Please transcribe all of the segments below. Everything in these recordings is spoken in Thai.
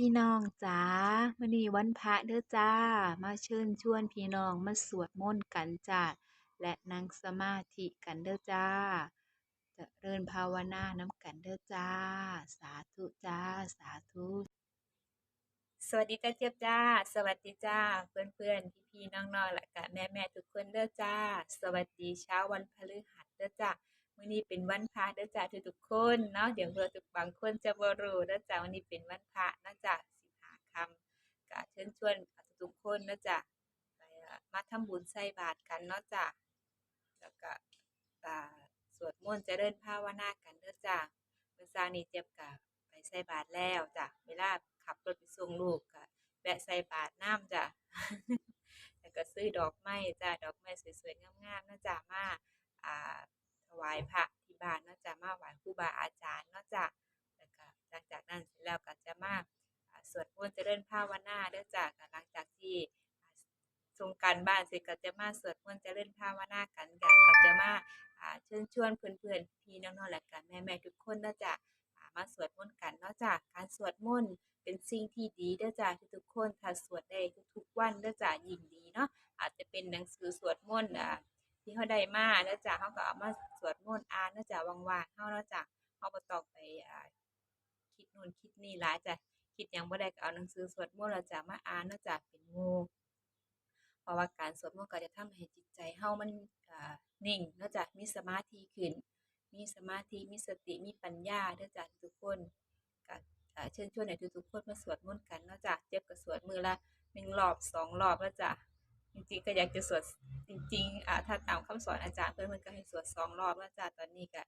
พี่น้องจ๋ามื้อนี้วันพระเด้อจ้า มาเชิญชวนพี่น้องมาสวดมนต์กันจ้า และนั่งสมาธิกันเด้อจ้าเริญภาวนาน้ำกันเด้อจ้า สาธุจ้า สาธุ สวัสดีจ้าเจี๊ยบจ้า สวัสดีจ้า เพื่อนเพื่อนพี่พี่ๆน้องและก็แม่แม่ทุกคนเด้อจ้า สวัสดีเช้าวันพฤหัสเด้อจ้า มื้อนี้เป็นวันพระเด้อจ้าทุกๆคนเนาะเดี๋ยวเพื่อทุกบางคนจะบรู้เด้อจ้าวันนี้เป็นวันพระเนะจ้าสิบหาคำก็เชิญชวนทุกๆคนเนะจ้าไปมาทำบุญใส่บาตรกันเนาะจ้าแล้วก็อ่าสวดมนต์เจริญภาวนากันเด้อจ้าเมื่อเช้านี้เจี๊ยบก็ไปใส่บาตรแล้วจ้ะเวลาขับรถไปส่งลูกก็แวะใส่บาตรน้ำจ้ะแล้วก็ซื้อดอกไม้จ้ะดอกไม้สวยๆงามๆนะจ้ะมาอ่า ถวายพระที่บ้านนาะจ้ะมาไหว้ครูบาอาจารย์นาะจ้ะแล้วก็หลังจากนั้นเสร็จแล้วก็จะมาสวดมนต์เจริญภาวนาเด้อจ้ะก็หลังจากที่อ่าส่งการบ้านเสร็จก็จะมาสวดมนต์เจริญภาวนากันกันก็จะมาเชิญชวนเพื่อนๆพี่น้องๆและกันแม่ๆทุกคนนาะจ้ะอ่ามาสวดมนต์กันนาะจ้ะการสวดมนต์เป็นสิ่งที่ดีเด้อจ้ะทุกคนถ้าสวดได้ทุกๆวันเด้อจ้ะยิ่งดีเนาะอาจจะเป็นหนังสือสวดมนต์อ่า ที่เขาได้มาเด้อจ้ะเขาก็เอามาสวดมนต์อ่านเด้อจ้ะว่างๆเฮาเนะจ้ะเฮาบ่ต้องไปคิดนู่นคิดนี่หลายจ้ะคิดหยังบ่ได้ก็เอาหนังสือสวดมนต์แล้วจ้ะมาอ่านเนาะจ้ะเป็นหมู่เพราะว่าการสวดมนต์ก็จะทำให้จิตใจเฮามันนิ่งเนาะจ้ะมีสมาธิขึ้น มีสมาธิมีสติมีปัญญาเด้อจ้ะทุกคนก็เชิญชวนให้ทุกๆคนมาสวดมนต์กันเนาะจ้ะเจ็บก็สวดมือละ1รอบ2รอบแล้วจ้ะ จริงๆก็อยากจะสวดจริงๆอ่าถ้าตามคำสอนอาจารย์เพิ่อนเพิ่นก็ให้สวด2รอบแล้วจ้ะตอนนี้ก็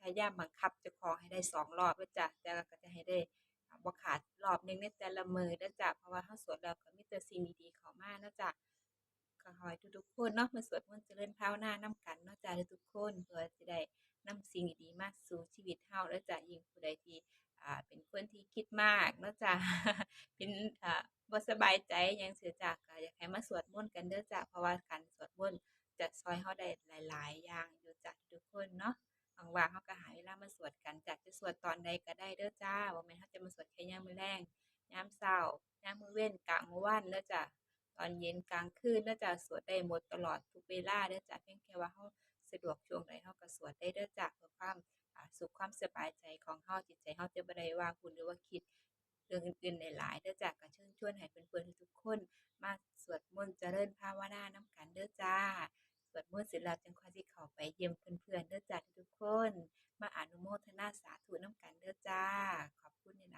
พยายามบังคับเจ้าของให้ได้2รอบแล้วจ้ะแต่ก็จะให้ได้บ่ขาดรอบหนึงในแต่ละมือเด้อจ้ะเพราะว่าเราสวดแล้วก็มีแต่สิ่งดีๆเข้ามาเนะจ้ะก็ขอให้ทุกๆคนเนาะมาสวดมนต์เจริญภาวนานำกันเนาะจ้ะทุกคนเพื่อจะได้ นำสิ่งดีๆมาสู่ชีวิตเฮาแล้วจะยิ่งผู้ใดที่อ่าเป็นคนที่คิดมากเนาะจ้ะเป็นอ่าบ่สบายใจยังเสียจ้ะก็อยากให้มาสวดมนต์กันเด้อจ้ะเพราะว่าการสวดมนต์จะช่วยเฮาได้หลาย ๆ อย่างอยู่จ้ะทุกคนเนาะว่างๆเฮาก็หาเวลามาสวดกันจ้ะจะสวดตอนใดก็ได้เด้อจ้าบ่แม่นเฮาจะมาสวดแค่ยามมื้อแลงยามเช้ายามมื้อเว้นกลางวันเด้อจ้ะตอนเย็นกลางคืนเด้อจ้ะสวดได้หมดตลอดทุกเวลาเด้อจ้ะเพียงแค่ว่าเฮา สะดวกช่วงใดเฮาก็สวดได้เด้อจ้ะเพื่อความสุขความสบายใจของเฮาจิตใจเฮาจะบ่ได้ว้าวุ่นหรือว่าคิดเรื่องอื่นๆหลายเด้อจ้ะก็เชิญชวนให้เพื่อนๆทุกคนมาสวดมนต์เจริญภาวนานำกันเด้อจ้าสวดมนต์เสร็จแล้วจังค่อยสิเข้าไปเยี่ยมเพื่อนๆเด้อจ้ะทุกคน มาอนุโมทนาสาธุนำกันเด้อจ้า ขอบคุณนะ